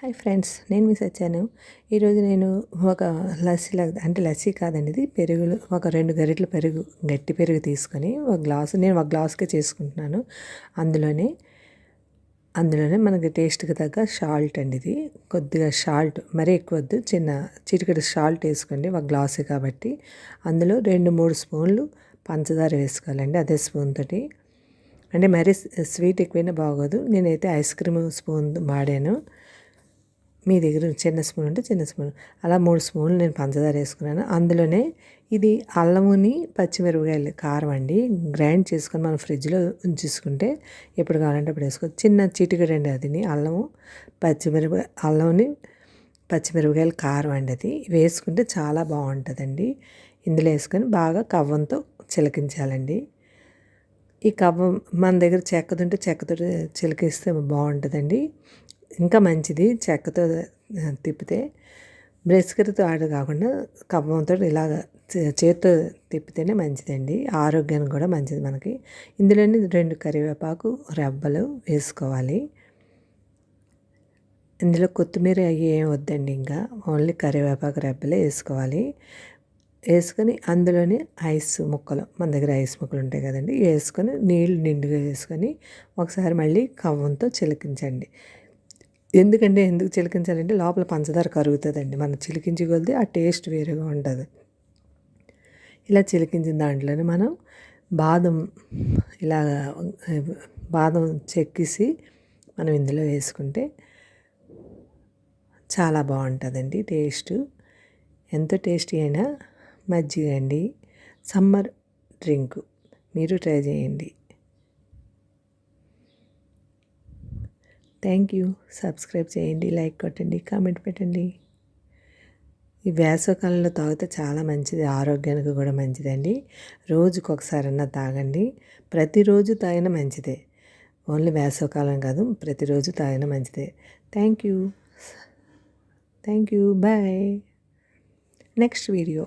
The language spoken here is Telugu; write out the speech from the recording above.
హాయ్ ఫ్రెండ్స్ నేను మిస్ వచ్చాను ఈరోజు నేను ఒక లస్సీ అంటే లస్సీ కాదండి ఇది పెరుగులు ఒక రెండు గరిటలు పెరుగు గట్టి పెరుగు తీసుకొని ఒక గ్లాసు నేను ఒక గ్లాస్కే చేసుకుంటున్నాను. అందులోనే అందులోనే మనకి టేస్ట్కి తగ్గ సాల్ట్ అండి ఇది. కొద్దిగా సాల్ట్ మరీ ఎక్కువ వద్దు చిన్న చిటికెడు సాల్ట్ వేసుకోండి ఒక గ్లాసు కాబట్టి. అందులో రెండు మూడు స్పూన్లు పంచదార వేసుకోవాలండి అదే స్పూన్ తోటి. అంటే మరీ స్వీట్ ఎక్కువైనా బాగోదు నేనైతే ఐస్ క్రీమ్ స్పూన్ వాడాను. మీ దగ్గర చిన్న స్పూన్ ఉంటే చిన్న స్పూన్. అలా మూడు స్పూన్లు నేను పంచదార వేసుకున్నాను. అందులోనే ఇది అల్లముని పచ్చిమిరపకాయలు కారం అండి. గ్రైండ్ చేసుకొని మనం ఫ్రిడ్జ్లో ఉంచేసుకుంటే ఎప్పుడు కావాలంటే అప్పుడు వేసుకోవచ్చు చిన్న చిటికడండి అది. అల్లము పచ్చిమిరపకాయ అల్లంని పచ్చిమిరపకాయలు కారం అండి అది. వేసుకుంటే చాలా బాగుంటుందండి. ఇందులో వేసుకొని బాగా కవ్వంతో చిలకించాలండి. ఈ కవ్వం మన దగ్గర చెక్కదుంటే చెక్కతో చిలకిస్తే బాగుంటుందండి. ఇంకా మంచిది చెక్కతో తిప్పితే బ్రష్కర్తో ఆడ కాకుండా కవ్వంతో ఇలాగ చేతితో తిప్పితేనే మంచిదండి. ఆరోగ్యానికి కూడా మంచిది మనకి. ఇందులోని రెండు కరివేపాకు రెబ్బలు వేసుకోవాలి. ఇందులో కొత్తిమీర ఏం వద్దండి ఇంకా. ఓన్లీ కరివేపాకు రెబ్బలే వేసుకోవాలి. వేసుకొని అందులోనే ఐస్ ముక్కలు మన దగ్గర ఐస్ ముక్కలు ఉంటాయి కదండి వేసుకొని నీళ్ళు నిండుగా వేసుకొని ఒకసారి మళ్ళీ కవ్వంతో చిలికించండి. ఎందుకంటే ఎందుకు చిలికించాలంటే లోపల పంచదార కరుగుతుందండి. మనం చిలికించి కొలితే ఆ టేస్ట్ వేరేగా ఉంటుంది. ఇలా చిలికించిన దాంట్లోనే మనం బాదం ఇలా బాదం చెక్కిసి మనం ఇందులో వేసుకుంటే చాలా బాగుంటుందండి టేస్ట్. ఎంత టేస్టీ అయినా మజ్జిగ అండి. సమ్మర్ డ్రింక్ మీరు ట్రై చేయండి. Thank you. సబ్స్క్రైబ్ చేయండి లైక్ కొట్టండి కామెంట్ పెట్టండి. ఈ వేసవకాలంలో తాగితే చాలా మంచిది ఆరోగ్యానికి కూడా మంచిదండి. రోజుకు ఒకసారన్నా తాగండి. ప్రతిరోజు తాగిన మంచిదే. ఓన్లీ వేసవకాలం కాదు ప్రతిరోజు తాగిన మంచిదే. Thank you. Thank you. Bye. Next video.